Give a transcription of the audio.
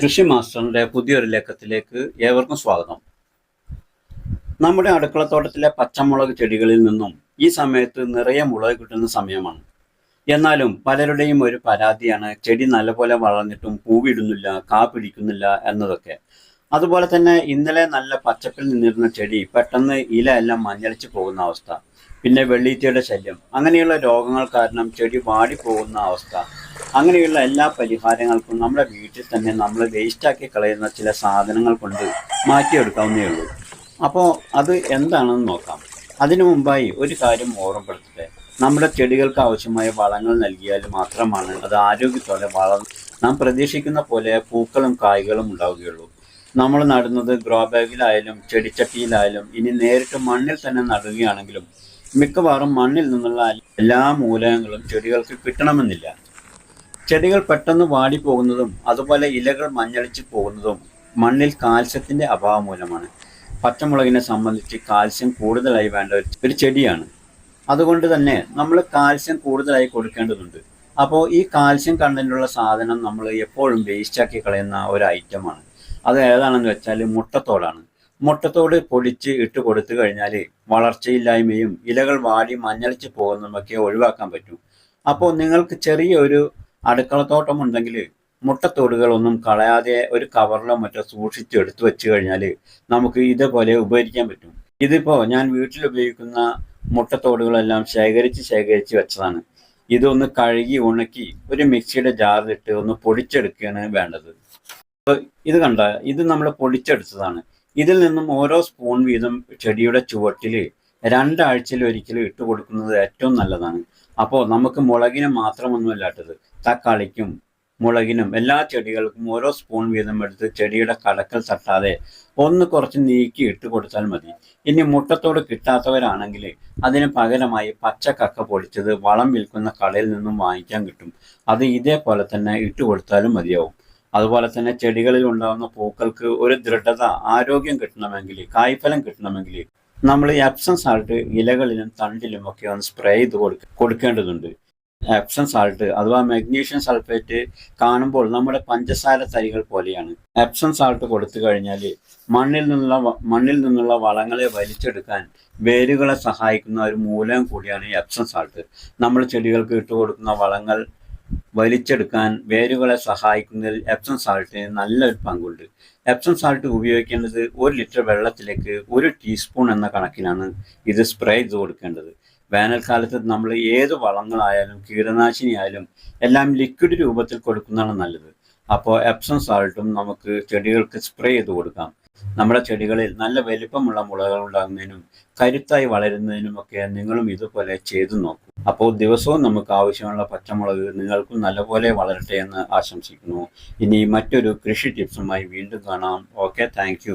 കൃഷി മാസ്റ്ററിന്റെ പുതിയൊരു ലേഖത്തിലേക്ക് ഏവർക്കും സ്വാഗതം. നമ്മുടെ അടുക്കളത്തോട്ടത്തിലെ പച്ചമുളക് ചെടികളിൽ നിന്നും ഈ സമയത്ത് നിറയെ മുളക് കിട്ടുന്ന സമയമാണ്. എന്നാലും പലരുടെയും ഒരു പരാതിയാണ് ചെടി നല്ലപോലെ വളർന്നിട്ടും പൂവിടുന്നില്ല കാ പിടിക്കുന്നില്ല എന്നതൊക്കെ. അതുപോലെ തന്നെ ഇന്നലെ നല്ല പച്ചപ്പിൽ നിന്നിരുന്ന ചെടി പെട്ടെന്ന് ഇല എല്ലാം മഞ്ഞളിച്ച് പോകുന്ന അവസ്ഥ പിന്നെ വെള്ളീറ്റയുടെ ശല്യം അങ്ങനെയുള്ള രോഗങ്ങൾ കാരണം ചെടി വാടി പോകുന്ന അവസ്ഥ അങ്ങനെയുള്ള എല്ലാ പരിഹാരങ്ങൾക്കും നമ്മുടെ വീട്ടിൽ തന്നെ നമ്മൾ വേസ്റ്റാക്കി കളയുന്ന ചില സാധനങ്ങൾ കൊണ്ട് മാറ്റിയെടുക്കാവുന്നേ ഉള്ളൂ. അപ്പോൾ അത് എന്താണെന്ന് നോക്കാം. അതിനു മുമ്പായി ഒരു കാര്യം ഓർമ്മപ്പെടുത്തട്ടെ. നമ്മുടെ ചെടികൾക്ക് ആവശ്യമായ വളങ്ങൾ നൽകിയാൽ മാത്രമാണ് അത് ആരോഗ്യത്തോടെ വളർന്ന് നാം പ്രതീക്ഷിക്കുന്ന പോലെ പൂക്കളും കായ്കളും ഉണ്ടാവുകയുള്ളൂ. നമ്മൾ നടുന്നത് ഗ്രോ ബാഗിലായാലും ചെടിച്ചട്ടിയിലായാലും ഇനി നേരിട്ട് മണ്ണിൽ തന്നെ നടുകയാണെങ്കിലും മിക്കവാറും മണ്ണിൽ നിന്നുള്ള എല്ലാ മൂലകങ്ങളും ചെടികൾക്ക് കിട്ടണമെന്നില്ല. ചെടികൾ പെട്ടെന്ന് വാടിപ്പോകുന്നതും അതുപോലെ ഇലകൾ മഞ്ഞളിച്ച് പോകുന്നതും മണ്ണിൽ കാൽസ്യത്തിന്റെ അഭാവം മൂലമാണ്. പച്ചമുളകിനെ സംബന്ധിച്ച് കാൽസ്യം കൂടുതലായി വേണ്ട ഒരു- ചെടിയാണ്. അതുകൊണ്ട് തന്നെ നമ്മൾ കാൽസ്യം കൂടുതലായി കൊടുക്കേണ്ടതുണ്ട്. അപ്പോൾ ഈ കാൽസ്യം കണ്ടന്റുള്ള സാധനം നമ്മൾ എപ്പോഴും വേസ്റ്റാക്കി കളയുന്ന ഒരു ഐറ്റമാണ് അത് ഏതാണെന്ന് വെച്ചാൽ മുട്ടത്തോടാണ്. മുട്ടത്തോട് പൊടിച്ച് ഇട്ട് കൊടുത്തു കഴിഞ്ഞാൽ വളർച്ചയില്ലായ്മയും ഇലകൾ വാടി മഞ്ഞളിച്ച് പോകുന്നതുമൊക്കെ ഒഴിവാക്കാൻ പറ്റും. അപ്പോൾ നിങ്ങൾക്ക് ചെറിയൊരു അടുക്കളത്തോട്ടം ഉണ്ടെങ്കിൽ മുട്ടത്തോടുകളൊന്നും കളയാതെ ഒരു കവറിലോ മറ്റോ സൂക്ഷിച്ച് എടുത്തു വെച്ച് കഴിഞ്ഞാൽ നമുക്ക് ഇതേപോലെ ഉപകരിക്കാൻ പറ്റും. ഇതിപ്പോൾ ഞാൻ വീട്ടിൽ ഉപയോഗിക്കുന്ന മുട്ടത്തോടുകളെല്ലാം ശേഖരിച്ച് ശേഖരിച്ച് വെച്ചതാണ്. ഇതൊന്ന് കഴുകി ഉണക്കി ഒരു മിക്സിയുടെ ജാറിലിട്ട് ഒന്ന് പൊടിച്ചെടുക്കുകയാണ് വേണ്ടത്. അപ്പോൾ ഇത് കണ്ട ഇത് നമ്മൾ പൊടിച്ചെടുത്തതാണ്. ഇതിൽ നിന്നും ഓരോ സ്പൂൺ വീതം ചെടിയുടെ ചുവട്ടിൽ രണ്ടാഴ്ചയിൽ ഒരിക്കലും ഇട്ട് കൊടുക്കുന്നത് ഏറ്റവും നല്ലതാണ്. അപ്പോൾ നമുക്ക് മുളകിന് മാത്രമൊന്നുമല്ലാട്ടത് തക്കാളിക്കും മുളകിനും എല്ലാ ചെടികൾക്കും ഓരോ സ്പൂൺ വീതം എടുത്ത് ചെടിയുടെ കടക്കൽ തട്ടാതെ ഒന്ന് കുറച്ച് നീക്കി ഇട്ട് കൊടുത്താൽ മതി. ഇനി മുട്ടത്തോട് കിട്ടാത്തവരാണെങ്കിൽ അതിന് പകരമായി പച്ച കക്ക പൊടിച്ചത് വളം വിൽക്കുന്ന കടയിൽ നിന്നും വാങ്ങിക്കാൻ കിട്ടും. അത് ഇതേപോലെ തന്നെ ഇട്ട് കൊടുത്താലും മതിയാവും. അതുപോലെ തന്നെ ചെടികളിൽ ഉണ്ടാകുന്ന പൂക്കൾക്ക് ഒരു ദൃഢത ആരോഗ്യം കിട്ടണമെങ്കിൽ കായ്ഫലം കിട്ടണമെങ്കിൽ നമ്മൾ ഈ എപ്സം സാൾട്ട് ഇലകളിലും തണ്ടിലും ഒക്കെ ഒന്ന് സ്പ്രേ ചെയ്ത് കൊടുക്ക കൊടുക്കേണ്ടതുണ്ട്. എപ്സം സാൾട്ട് അഥവാ മഗ്നീഷ്യം സൾഫേറ്റ് കാണുമ്പോൾ നമ്മുടെ പഞ്ചസാര തരികൾ പോലെയാണ്. എപ്സം സാൾട്ട് കൊടുത്തു കഴിഞ്ഞാൽ മണ്ണിൽ നിന്നുള്ള മണ്ണിൽ നിന്നുള്ള വളങ്ങളെ വലിച്ചെടുക്കാൻ വേരുകളെ സഹായിക്കുന്ന ഒരു മൂലം കൂടിയാണ് ഈ എപ്സം സാൾട്ട് നമ്മൾ ചെടികൾക്ക് ഇട്ട് കൊടുക്കുന്ന വളങ്ങൾ വലിച്ചെടുക്കാൻ വേരുകളെ സഹായിക്കുന്നതിൽ എപ്സം സാൾട്ടിന് നല്ലൊരു പങ്കുണ്ട്. എപ്സം സാൾട്ട് ഉപയോഗിക്കേണ്ടത് ഒരു ലിറ്റർ വെള്ളത്തിലേക്ക് ഒരു ടീസ്പൂൺ എന്ന കണക്കിനാണ് ഇത് സ്പ്രേ ചെയ്ത് കൊടുക്കേണ്ടത്. വേനൽക്കാലത്ത് നമ്മൾ ഏത് വളങ്ങളായാലും കീടനാശിനി ആയാലും എല്ലാം ലിക്വിഡ് രൂപത്തിൽ കൊടുക്കുന്നതാണ് നല്ലത്. അപ്പോൾ എപ്സം സാൾട്ടും നമുക്ക് ചെടികൾക്ക് സ്പ്രേ ചെയ്ത് കൊടുക്കാം. നമ്മുടെ ചെടികളിൽ നല്ല വലിപ്പമുള്ള മുളകൾ ഉണ്ടാകുന്നതിനും കരുത്തായി വളരുന്നതിനും ഒക്കെ നിങ്ങളും ഇതുപോലെ ചെയ്തു നോക്കൂ. അപ്പോൾ ദിവസവും നമുക്ക് ആവശ്യമുള്ള പച്ചമുളക് നിങ്ങൾക്കും നല്ലപോലെ വളരട്ടെ എന്ന് ആശംസിക്കുന്നു. ഇനി മറ്റൊരു കൃഷി ടിപ്സുമായി വീണ്ടും കാണാം. Okay thank